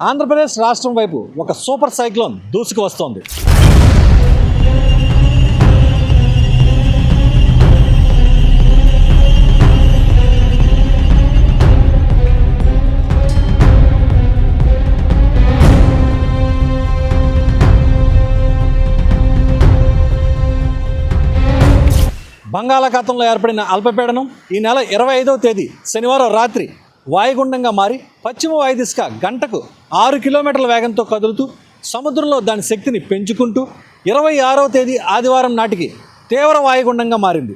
ఆంధ్రప్రదేశ్ రాష్ట్రం వైపు ఒక సూపర్ సైక్లోన్ దూసుకు వస్తోంది. బంగాళాఖాతంలో ఏర్పడిన అల్పపీడనం ఈ నెల ఇరవై ఐదవ తేదీ శనివారం రాత్రి వాయుగుండంగా మారి పశ్చిమ వాయుదిశగా గంటకు ఆరు కిలోమీటర్ల వేగంతో కదులుతూ సముద్రంలో దాని శక్తిని పెంచుకుంటూ ఇరవై ఆరవ తేదీ ఆదివారం నాటికి తీవ్ర వాయుగుండంగా మారింది.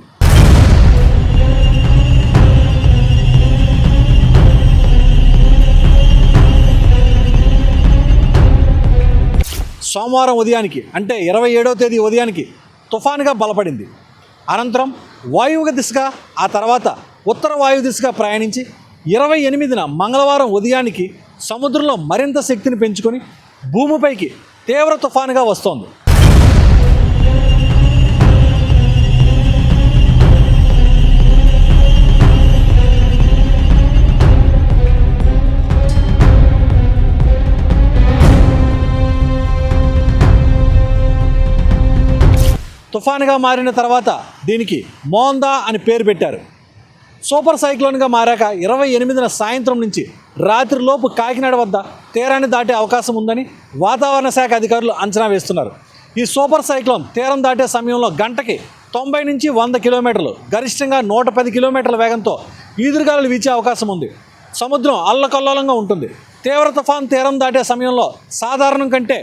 సోమవారం ఉదయానికి అంటే ఇరవై ఏడవ తేదీ ఉదయానికి తుఫానుగా బలపడింది. అనంతరం వాయువు దిశగా ఆ తర్వాత ఉత్తర వాయు దిశగా ప్రయాణించి ఇరవై ఎనిమిదిన మంగళవారం ఉదయానికి సముద్రంలో మరింత శక్తిని పెంచుకొని భూమిపైకి తీవ్ర తుఫానుగా వస్తోంది. తుఫానుగా మారిన తర్వాత దీనికి మోందా అని పేరు పెట్టారు. సూపర్ సైక్లోన్గా మారాక ఇరవై ఎనిమిదిన సాయంత్రం నుంచి రాత్రిలోపు కాకినాడ వద్ద తీరాన్ని దాటే అవకాశం ఉందని వాతావరణ శాఖ అధికారులు అంచనా వేస్తున్నారు. ఈ సూపర్ సైక్లోన్ తీరం దాటే సమయంలో గంటకి తొంభై నుంచి వంద కిలోమీటర్లు గరిష్టంగా నూట పది కిలోమీటర్ల వేగంతో ఈదురుగాలు వీచే అవకాశం ఉంది. సముద్రం అల్లకల్లోలంగా ఉంటుంది. తీవ్ర తుఫాన్ తీరం దాటే సమయంలో సాధారణం కంటే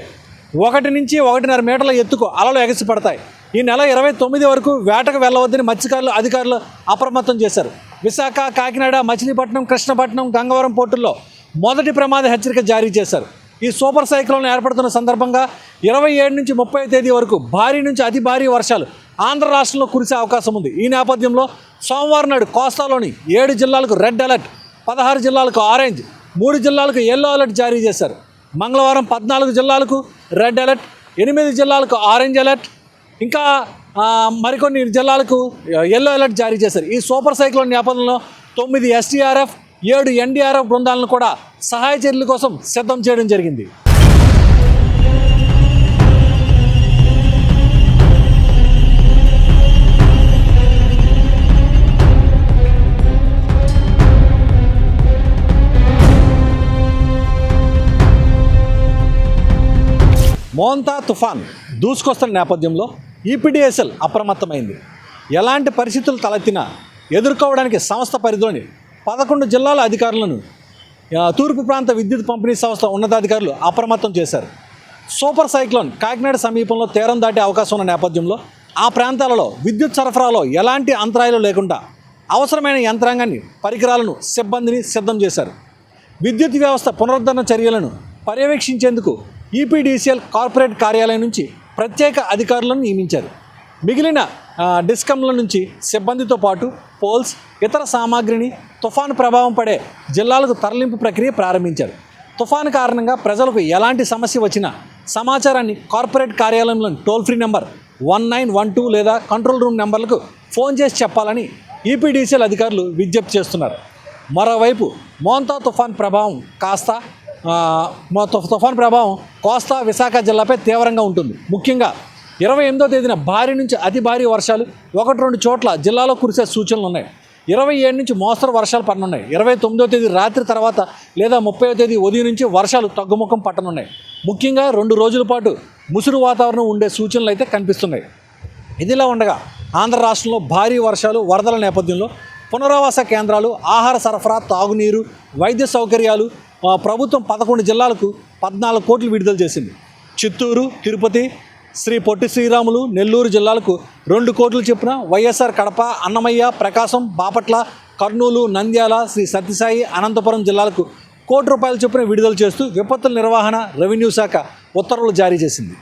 ఒకటి నుంచి ఒకటిన్నర మీటర్ల ఎత్తుకు అలలు ఎగసిపడతాయి. ఈ నెల ఇరవై తొమ్మిది వరకు వేటకు వెళ్ళవద్దని మత్స్యకారులు అధికారులు అప్రమత్తం చేశారు. విశాఖ కాకినాడ మచిలీపట్నం కృష్ణపట్నం గంగవరం పోర్టుల్లో మొదటి ప్రమాద హెచ్చరిక జారీ చేశారు. ఈ సూపర్ సైక్లోన్ ఏర్పడుతున్న సందర్భంగా ఇరవై ఏడు నుంచి ముప్పై తేదీ వరకు భారీ నుంచి అతి భారీ వర్షాలు ఆంధ్ర రాష్ట్రంలో కురిసే అవకాశం ఉంది. ఈ నేపథ్యంలో సోమవారం నాడు కోస్తాలోని ఏడు జిల్లాలకు రెడ్ అలర్ట్ పదహారు జిల్లాలకు ఆరెంజ్ మూడు జిల్లాలకు ఎల్లో అలర్ట్ జారీ చేశారు. మంగళవారం పద్నాలుగు జిల్లాలకు రెడ్ అలర్ట్ ఎనిమిది జిల్లాలకు ఆరెంజ్ అలర్ట్ ఇంకా మరికొన్ని జిల్లాలకు ఎల్లో అలర్ట్ జారీ చేశారు. ఈ సూపర్ సైక్లోన్ నేపథ్యంలో తొమ్మిది ఎస్టీఆర్ఎఫ్ ఏడు ఎన్డీఆర్ఎఫ్ బృందాలను కూడా సహాయ చర్యల కోసం సిద్ధం చేయడం జరిగింది. మోంతా తుఫాన్ దూసుకొస్తున్న నేపథ్యంలో ఈపీడీఎస్ఎల్ అప్రమత్తమైంది. ఎలాంటి పరిస్థితులు తలెత్తినా ఎదుర్కోవడానికి సంస్థ పరిధిలోని పదకొండు జిల్లాల అధికారులను తూర్పు ప్రాంత విద్యుత్ పంపిణీ సంస్థ ఉన్నతాధికారులు అప్రమత్తం చేశారు. సూపర్ సైక్లోన్ కాకినాడ సమీపంలో తీరం దాటే అవకాశం ఉన్న నేపథ్యంలో ఆ ప్రాంతాలలో విద్యుత్ సరఫరాలో ఎలాంటి అంతరాయాలు లేకుండా అవసరమైన యంత్రాంగాన్ని పరికరాలను సిబ్బందిని సిద్ధం చేశారు. విద్యుత్ వ్యవస్థ పునరుద్ధరణ చర్యలను పర్యవేక్షించేందుకు ఈపీడీసీఎల్ కార్పొరేట్ కార్యాలయం నుంచి ప్రత్యేక అధికారులను నియమించారు. మిగిలిన డిస్కంల నుంచి సిబ్బందితో పాటు పోల్స్ ఇతర సామాగ్రిని తుఫాను ప్రభావం పడే జిల్లాలకు తరలింపు ప్రక్రియ ప్రారంభించారు. తుఫాను కారణంగా ప్రజలకు ఎలాంటి సమస్య వచ్చినా సమాచారాన్ని corporate కార్యాలయంలోని toll free number one nine one two లేదా కంట్రోల్ రూమ్ నెంబర్లకు ఫోన్ చేసి చెప్పాలని ఈపీడీసీఎల్ అధికారులు విజ్ఞప్తి చేస్తున్నారు. మరోవైపు మోంతా తుఫాన్ ప్రభావం కాస్త మా తుఫాన్ ప్రభావం కోస్తా విశాఖ జిల్లాపై తీవ్రంగా ఉంటుంది. ముఖ్యంగా ఇరవై ఎనిమిదో తేదీన భారీ నుంచి అతి భారీ వర్షాలు ఒకటి రెండు చోట్ల జిల్లాలో కురిసే సూచనలు ఉన్నాయి. ఇరవై ఏడు నుంచి మోస్తరు వర్షాలు పడనున్నాయి. ఇరవై తొమ్మిదో తేదీ రాత్రి తర్వాత లేదా ముప్పై తేదీ ఉదయం నుంచి వర్షాలు తగ్గుముఖం పట్టనున్నాయి. ముఖ్యంగా రెండు రోజుల పాటు ముసురు వాతావరణం ఉండే సూచనలు అయితే కనిపిస్తున్నాయి. ఇదిలా ఉండగా ఆంధ్ర రాష్ట్రంలో భారీ వర్షాలు వరదల నేపథ్యంలో పునరావాస కేంద్రాలు ఆహార సరఫరా తాగునీరు వైద్య సౌకర్యాలు ప్రభుత్వం పదకొండు జిల్లాలకు పద్నాలుగు కోట్లు విడుదల చేసింది. చిత్తూరు తిరుపతి శ్రీ పొట్టి శ్రీరాములు నెల్లూరు జిల్లాలకు రెండు కోట్లు చొప్పున వైఎస్ఆర్ కడప అన్నమయ్య ప్రకాశం బాపట్ల కర్నూలు నంద్యాల శ్రీ సత్యసాయి అనంతపురం జిల్లాలకు కోటి రూపాయల చొప్పున విడుదల చేస్తూ విపత్తుల నిర్వహణ రెవెన్యూ శాఖ ఉత్తర్వులు జారీ చేసింది.